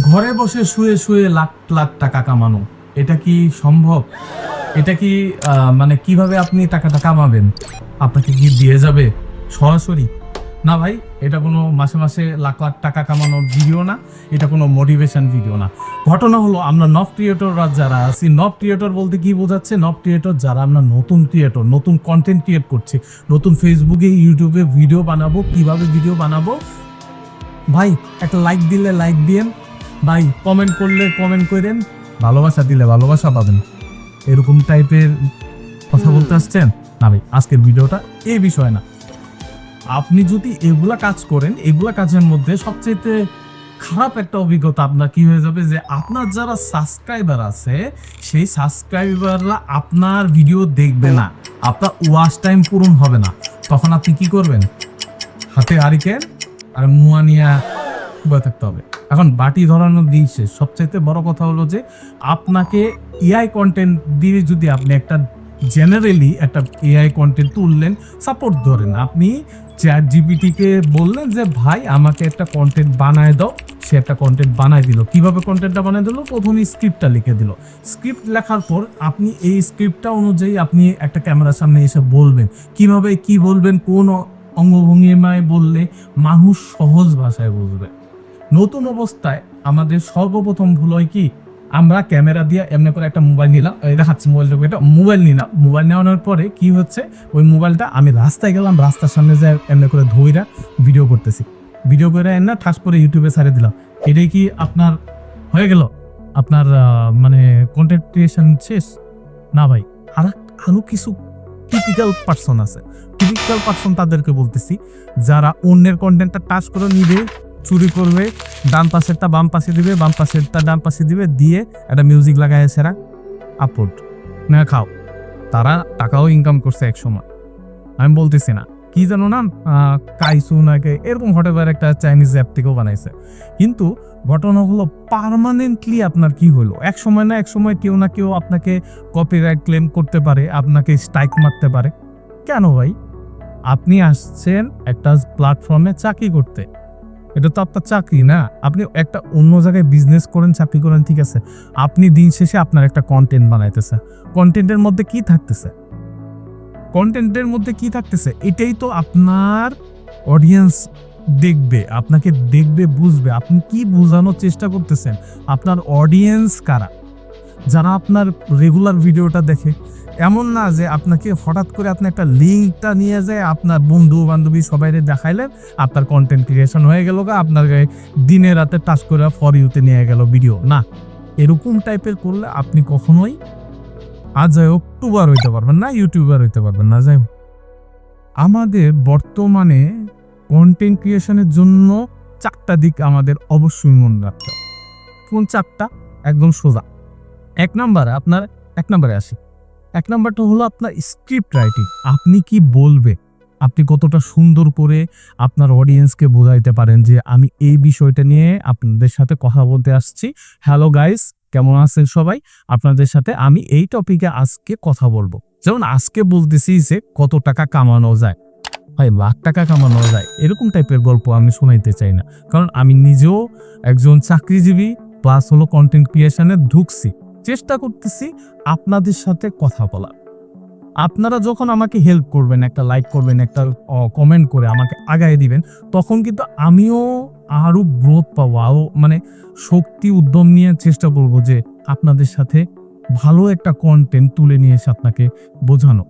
ঘরে বসে শুয়ে শুয়ে লাখ লাখ টাকা কামানো। এটা কি সম্ভব? এটা কি মানে কীভাবে আপনি টাকাটা কামাবেন? আপনাকে কি দিয়ে যাবে? সরাসরি। না ভাই, এটা কোনো মাসে মাসে লাখ লাখ টাকা কামানোর ভিডিও না, এটা কোনো মোটিভেশন ভিডিও না। ঘটনা হলো, আমরা নব ক্রিয়েটররা যারা আছি, নব ক্রিয়েটর বলতে কি বোঝাচ্ছে? নব ক্রিয়েটর যারা আমরা নতুন ক্রিয়েটর নতুন কন্টেন্ট ক্রিয়েট করছি, নতুন ফেসবুকে ইউটিউবে ভিডিও বানাবো, কীভাবে ভিডিও বানাবো? ভাই, একটা লাইক দিলে লাইক দিয়েন ভাই কমেন্ট করলে কমেন্ট করেন ভালোবাসা দিলে ভালোবাসা পাবেন। এরকম টাইপের কথা বলতে আসছেন? না ভাই আজকের ভিডিওটা এই বিষয় না। আপনি যদি এগুলা কাজ করেন এগুলা কাজের মধ্যে সবচেয়ে খারাপ একটা অভিজ্ঞতা আপনার কি হয়ে যাবে যে আপনার যারা সাবস্ক্রাইবার আছে সেই সাবস্ক্রাইবাররা আপনার ভিডিও দেখবে না। আপনার ওয়াশ টাইম পূরণ হবে না। তখন আপনি কি করবেন? হাতে হারিকেন আর মুয়া নিয়া বয়ে থাকতে হবে। এখন বাটি ধরানো দিন শেষ সবচাইতে বড় কথা হলো যে, আপনাকে এআই কন্টেন্ট দিয়ে যদি আপনি একটা জেনারেলি একটা এআই কন্টেন্ট তুললেন সাপোর্ট ধরেন। আপনি চ্যাট জিপিটিকে বললেন যে, ভাই, আমাকে একটা কন্টেন্ট বানায় দাও। সে একটা কন্টেন্ট বানায় দিল। কীভাবে কন্টেন্টটা বানায় দিল? প্রথমে স্ক্রিপ্টটা লিখে দিল। স্ক্রিপ্ট লেখার পর আপনি এই স্ক্রিপ্টটা অনুযায়ী আপনি একটা ক্যামেরার সামনে এসে বলবেন। কীভাবে কি বলবেন? কোন অঙ্গভঙ্গিমায় বললে মানুষ সহজ ভাষায় বুঝবে? নতুন অবস্থায় আমাদের সর্বপ্রথম ভুল হয় কি? আমরা ক্যামেরা দিয়ে এমনি করে একটা মোবাইল নিলাম দেখাচ্ছি মোবাইলটা একটা মোবাইল নিলাম। মোবাইল নেওয়ানোর পরে কি হচ্ছে? ওই মোবাইলটা আমি রাস্তায় গেলাম, রাস্তার সামনে যায় এমনি করে ধইরা ভিডিও করতেছি। ভিডিও করে না ঠাস করে ইউটিউবে ছাড়ে দিলাম। এটাই কি আপনার হয়ে গেল? আপনার মানে কন্টেন্ট ক্রিয়েশন শেষ? না ভাই আর আরও কিছু টিপিক্যাল পার্সন আছে। টিপিক্যাল পার্সন তাদেরকে বলতেছি, যারা অন্যের কন্টেন্টটা টাচ করে নিবে চুরি করবে, ডান পাশেরটা বাম পাশে দিবে, বাম পাশেরটা ডান পাশে দিবে, দিয়ে একটা মিউজিক লাগায় সেরা আপলোড না খাও। তারা টাকাও ইনকাম করছে এক সময়। আমি বলতেছি না। কি জানো না কাইসু নাকি এরকম হটেবার একটা চাইনিজ অ্যাপ থেকেও বানাইছে। কিন্তু ঘটনা হলো পার্মানেন্টলি আপনার কি হলো? এক সময় না এক সময় কেউ না কেউ আপনাকে কপিরাইট ক্লেম করতে পারে, আপনাকে স্ট্রাইক মারতে পারে। কেন ভাই? আপনি আসছেন একটা প্ল্যাটফর্মে চাকরি করতে। এটা তো আপনার চাকরি, না? আপনি একটা অন্য জায়গায় বিজনেস করেন, চাকরি করেন, ঠিক আছে। আপনি দিন শেষে আপনার একটা কন্টেন্ট বানাইতেছে। কন্টেন্টের মধ্যে কি থাকতেছে? কন্টেন্টের মধ্যে কি থাকতেছে? এটাই তো আপনার অডিয়েন্স দেখবে, আপনাকে দেখবে, বুঝবে। আপনি কি বোঝানোর চেষ্টা করতেছেন? আপনার অডিয়েন্স কারা? যারা আপনার রেগুলার ভিডিওটা দেখে এমন না যে আপনাকে হঠাৎ করে আপনি একটা লিঙ্কটা নিয়ে যায় আপনার বন্ধু বান্ধবী সবাই দেখাইলেন, আপনার কন্টেন্ট ক্রিয়েশন হয়ে গেল গা, আপনার দিনে রাতে টাচ করে ফর ইউতে নিয়ে গেল ভিডিও না, এরকম টাইপের করলে আপনি কখনোই আজ যাই হোক টুবার হইতে পারবেন না, ইউটিউবার হইতে পারবেন না। যাই। আমাদের বর্তমানে কন্টেন্ট ক্রিয়েশনের জন্য চারটা দিক আমাদের অবশ্যই মনে রাখতে হবে। কোন চারটা? একদম সোজা। এক নম্বরে, আপনার এক নাম্বারে আসি। এক নাম্বারটা হলো আপনার স্ক্রিপ্ট রাইটিং আপনি কি বলবে? আপনি কতটা সুন্দর করে আপনার অডিয়েন্সকে বোঝাইতে পারেন যে আমি এই বিষয়টা নিয়ে আপনাদের সাথে কথা বলতে আসছি। হ্যালো গাইস কেমন আছেন সবাই? আপনাদের সাথে আমি এই টপিকে আজকে কথা বলব। যেমন আজকে বলতেছি যে কত টাকা কামানো যায়। ভাই, লাখ টাকা কামানো যায়। এরকম টাইপের গল্প আমি শোনাইতে চাই না। কারণ আমি নিজেও একজন চাকরিজীবী প্লাস হলো কন্টেন্ট ক্রিয়েশনে ঢুকছি। চেষ্টা করতেছি আপনাদের সাথে কথা বলা আপনারা যখন আমাকে হেল্প করবেন, একটা লাইক করবেন, একটা কমেন্ট করে আমাকে আগায় দিবেন, তখন কিন্তু আমিও আরও গ্রোথ পাবো আরও মানে শক্তি, উদ্যম নিয়ে চেষ্টা করব যে আপনাদের সাথে ভালো একটা কন্টেন্ট তুলে নিয়ে এসে আপনাকে বোঝানো।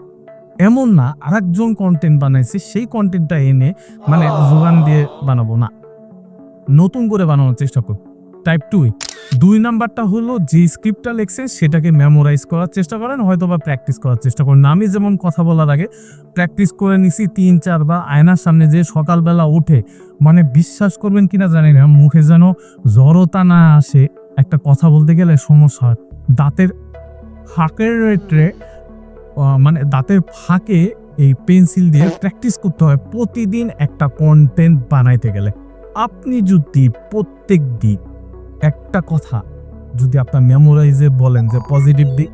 এমন না, আরেকজন কন্টেন্ট বানাইছে, সেই কন্টেন্টটা এনে মানে যোগান দিয়ে বানাবো না। নতুন করে বানানোর চেষ্টা করব। টাইপ টু দুই নাম্বারটা হলো যে স্ক্রিপ্টটা লেখছে, সেটাকে মেমোরাইজ করার চেষ্টা করেন হয়তো বা প্র্যাকটিস করার চেষ্টা করেন। আমি যেমন কথা বলার আগে প্র্যাকটিস করে নিছি তিন, চার বা আয়নার সামনে যে সকালবেলা উঠে মানে বিশ্বাস করবেন কিনা জানি না, মুখে যেন জড়তা না আসে, একটা কথা বলতে গেলে সমস্যা হয়। দাঁতের ফাঁকের রেটে মানে দাঁতের ফাঁকে এই পেন্সিল দিয়ে প্র্যাকটিস করতে হয় প্রতিদিন একটা কন্টেন্ট বানাইতে গেলে। আপনি যদি প্রত্যেক দিন একটা কথা যদি আপনার মেমোরাইজে বলেন যে পজিটিভ দিক,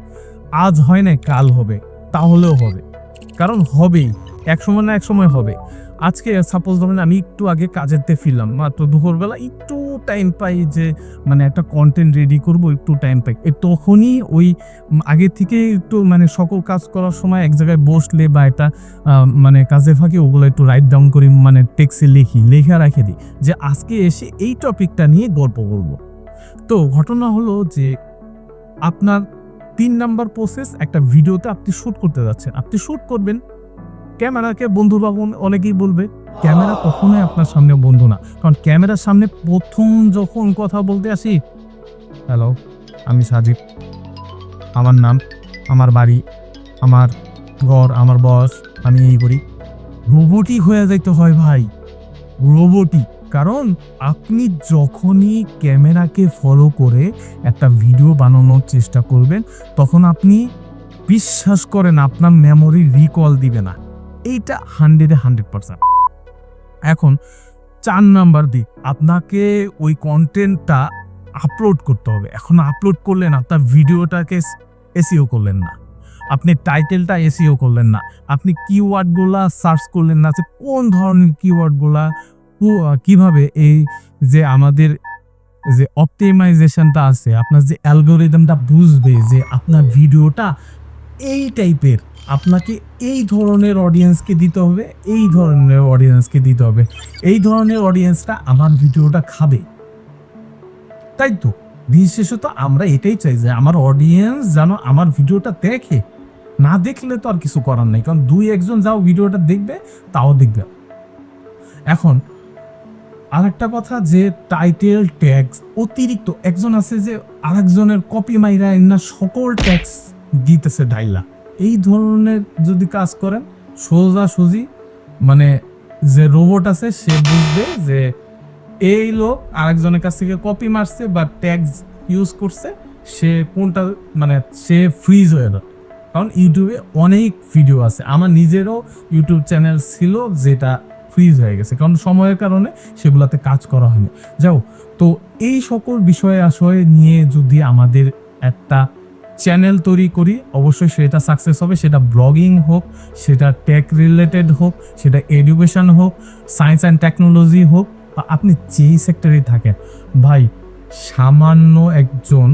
আজ হয় না কাল হবে, তাহলেও হবে। কারণ হবেই এক সময় না এক সময় হবে। আজকে সাপোজ ধরেন আমি একটু আগে কাজেরতে ফিরলাম, মাত্র দুপুরবেলা একটু টাইম পাই যে মানে একটা কন্টেন্ট রেডি করব, একটু টাইম পাই। তখনই ওই আগে থেকে একটু মানে সকল কাজ করার সময় এক জায়গায় বসলে বা একটা মানে কাজে ফাঁকে ওগুলো একটু রাইট ডাউন করি মানে টেক্সে লিখি, লেখা রেখে দিই যে আজকে এসে এই টপিকটা নিয়ে গল্প করব। তো ঘটনা হলো যে আপনার তিন নাম্বার প্রসেস একটা ভিডিওতে আপনি শ্যুট করতে যাচ্ছেন। আপনি শ্যুট করবেন, ক্যামেরাকে বন্ধু অনেকেই বলবে, ক্যামেরা কখনোই আপনার সামনে বন্ধু না। কারণ ক্যামেরার সামনে প্রথম যখন কথা বলতে আসি হ্যালো আমি সাজিব আমার নাম, আমার বাড়ি, আমার ঘর, আমার বস আমি এই করি। রোবটিক হয়ে যাইতে হয় ভাই। রোবটিক কারণ আপনি যখনই ক্যামেরাকে ফলো করে একটা ভিডিও বানানোর চেষ্টা করবেন, তখন আপনি বিশ্বাস করেন আপনার মেমোরি রিকল দিবে না। এইটা হান্ড্রেডে হান্ড্রেড পার্সেন্ট এখন চার নাম্বার দিক আপনাকে ওই কন্টেন্টটা আপলোড করতে হবে। এখন আপলোড করলেন, আপনার ভিডিওটাকে এসিও করলেন না। আপনি টাইটেলটা এসিও করলেন না। আপনি কিওয়ার্ডগুলা সার্চ করলেন না যে কোন ধরনের কিওয়ার্ডগুলা কীভাবে এই যে আমাদের যে অপটিমাইজেশনটা আছে, আপনার যে অ্যালগোরিদমটা বুঝবে যে আপনার ভিডিওটা এই টাইপের আপনাকে এই ধরনের অডিয়েন্সকে দিতে হবে, এই ধরনের অডিয়েন্সকে দিতে হবে, এই ধরনের অডিয়েন্সটা আমার ভিডিওটা খাবে। তাই তো? বিশেষত আমরা এটাই চাই যে আমার অডিয়েন্স যেন আমার ভিডিওটা দেখে। না দেখলে তো আর কিছু করার নেই, কারণ দুই একজন যাও ভিডিওটা দেখবে, তাও দেখবে। এখন আরেকটা কথা যে টাইটেল ট্যাক্স অতিরিক্ত একজন আছে যে আরেকজনের কপি মাইরা না সকল ট্যাক্স দিতেছে ডাইলা। এই ধরনের যদি কাজ করেন, সোজা সুজি মানে যে রোবট আছে, সে বুঝবে যে এই লোক আরেকজনের কাছ থেকে কপি মারছে বা ট্যাক্স ইউজ করছে, সে কোনটা মানে সে ফ্রিজ হয়ে যাবে। কারণ ইউটিউবে অনেক ভিডিও আছে। আমার নিজেরও ইউটিউব চ্যানেল ছিল যেটা ফ্রিজ হয়ে গেছে। কারণ সময়ের কারণে সেগুলাতে কাজ করা হয়নি। যাও তো এই সকল বিষয়ে আসলে নিয়ে যদি আমাদের একটা চ্যানেল তৈরি করি, অবশ্যই সেটা সাকসেস হবে। সেটা ব্লগিং হোক, সেটা টেক রিলেটেড হোক, সেটা এডুকেশন হোক সায়েন্স অ্যান্ড টেকনোলজি হোক, বা আপনি যেই সেক্টরে থাকেন, ভাই, সামান্য একজন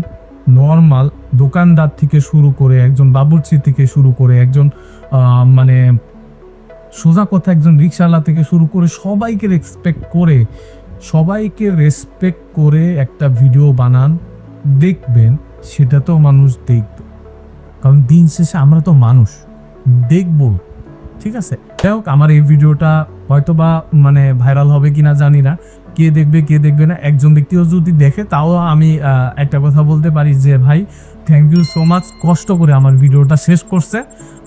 নর্মাল দোকানদার থেকে শুরু করে, একজন বাবুর্চি থেকে শুরু করে, একজন মানে সোজা কথা একজন রিক্সাওয়ালা থেকে শুরু করে সবাইকে রেসপেক্ট করে, সবাইকে রেসপেক্ট করে একটা ভিডিও বানান, দেখবেন সেটা তো মানুষ দেখবে। কারণ দিন শেষে আমরা তো মানুষ, দেখব। ঠিক আছে? যাই হোক, আমার এই ভিডিওটা হয়তো বা মানে ভাইরাল হবে কি না জানি না। কে দেখবে কে দেখবে না। একজন ব্যক্তিও যদি দেখে, তাও আমি একটা কথা বলতে পারি যে, ভাই থ্যাংক ইউ সো মাচ কষ্ট করে আমার ভিডিওটা শেষ করছে।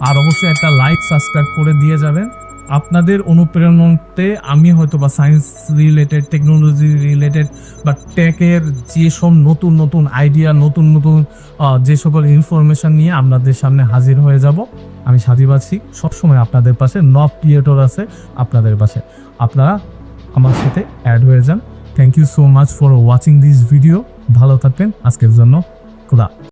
আর অবশ্যই একটা লাইক সাবস্ক্রাইব করে দিয়ে যাবেন। আপনাদের অনুপ্রেরণাতে আমি হয়তো বা সায়েন্স রিলেটেড টেকনোলজি রিলেটেড বা টেকের যেসব নতুন নতুন আইডিয়া নতুন নতুন যে সকল ইনফরমেশন নিয়ে আপনাদের সামনে হাজির হয়ে যাব, আমি সাদিবাসী সবসময় আপনাদের পাশে, নব ক্রিয়েটর আছে আপনাদের পাশে। আপনারা আমার সাথে অ্যাড হয়ে যান। Thank you so much for watching this video ভালো থাকবেন। আজকের জন্য খোদা।